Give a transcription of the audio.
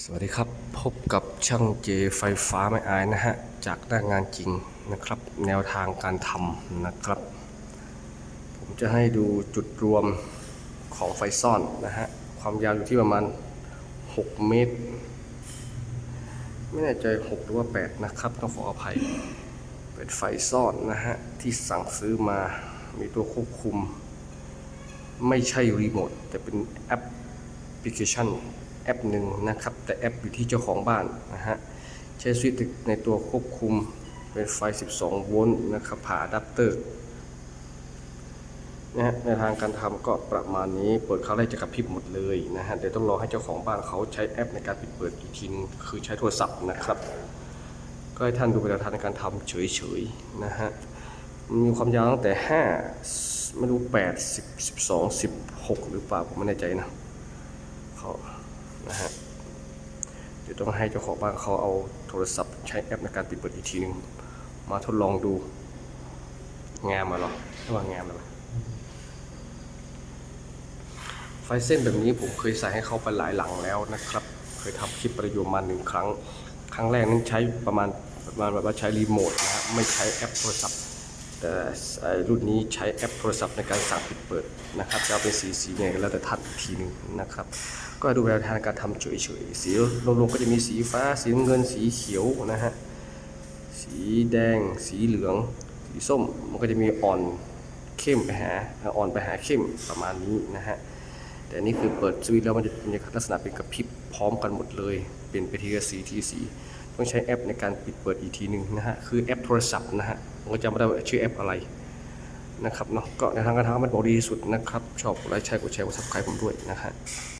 สวัสดีครับพบกับช่างเจไฟฟ้าไม่อายนะฮะ จากหน้างานจริงนะครับ แนวทางการทำนะครับ ผมจะให้ดูจุดรวมของไฟซ่อนนะฮะ ความยาวอยู่ที่ประมาณ 6 เมตร ไม่แน่ใจ 6 หรือว่า 8 นะครับ ต้องขออภัย เป็นไฟซ่อนนะฮะ ที่สั่งซื้อมามีตัวควบคุม ไม่ใช่รีโมทแต่เป็นแอปพลิเคชัน แอปหนึ่งนะครับ แต่แอปอยู่ที่เจ้าของบ้านนะฮะใช้สวิตช์ในตัวควบคุมเป็นไฟ 12 โวลต์นะครับผ่าอะแดปเตอร์นะฮะในทางการทำก็ประมาณนี้เปิดครั้งแรกจะกระพริบหมดเลยนะฮะเดี๋ยวต้องรอให้เจ้าของบ้านเขาใช้แอปในการปิดเปิดอีกทีนึงคือใช้โทรศัพท์นะครับ ก็ให้ท่านดูเป็นทางในการทำเฉยๆนะฮะมีความยาวตั้งแต่ 5 ไม่รู้8 10 12 16 หรือเปล่าผมไม่แน่ใจนะเขา นะฮะเดี๋ยวต้องให้เจ้าของบ้านเขาเอาโทรศัพท์ใช้แอปในการปิดเปิดอีกทีนึง มาทดลองดู งามมาหรอไม่ว่างามเลยไฟเส้นแบบนี้ผมเคยใส่ให้เขาไปหลายหลังแล้วนะครับ เคยทำคลิปประโยชน์มาหนึ่งครั้ง ครั้งแรกนั้นใช้ประมาณประมาณแบบว่าใช้รีโมทนะฮะไม่ใช้แอปโทรศัพท์ แต่รุ่นนี้ใช้แอปโทรศัพท์ในการสั่งปิดเปิดนะครับจะเอาเป็นสีสีไงก็แล้วแต่ทัดอีกทีนึงนะครับ ก็ดูแนวทางการทำเฉยๆสีรวมๆก็จะมีสีฟ้า สีเงินสีเขียวนะฮะสีแดง สีเหลือง สีส้มมันก็จะมีอ่อนเข้มไปหาอ่อนไปหาเข้มประมาณนี้นะฮะแต่อันนี่คือเปิดสวิตช์แล้วมันจะมีลักษณะเป็นกระพริบพร้อมกันหมดเลย เป็นไปทีละสีทีสี ต้องใช้แอปในการปิดเปิดอีกทีหนึ่งนะฮะคือแอปโทรศัพท์นะฮะผมก็จำไม่ได้ว่าชื่อแอปอะไรนะครับเนาะก็ในทางการทำมันบอกดีที่สุดนะครับ ชอบกดไลค์แชร์กดแชร์กดซับสไครต์ผมด้วยนะฮะ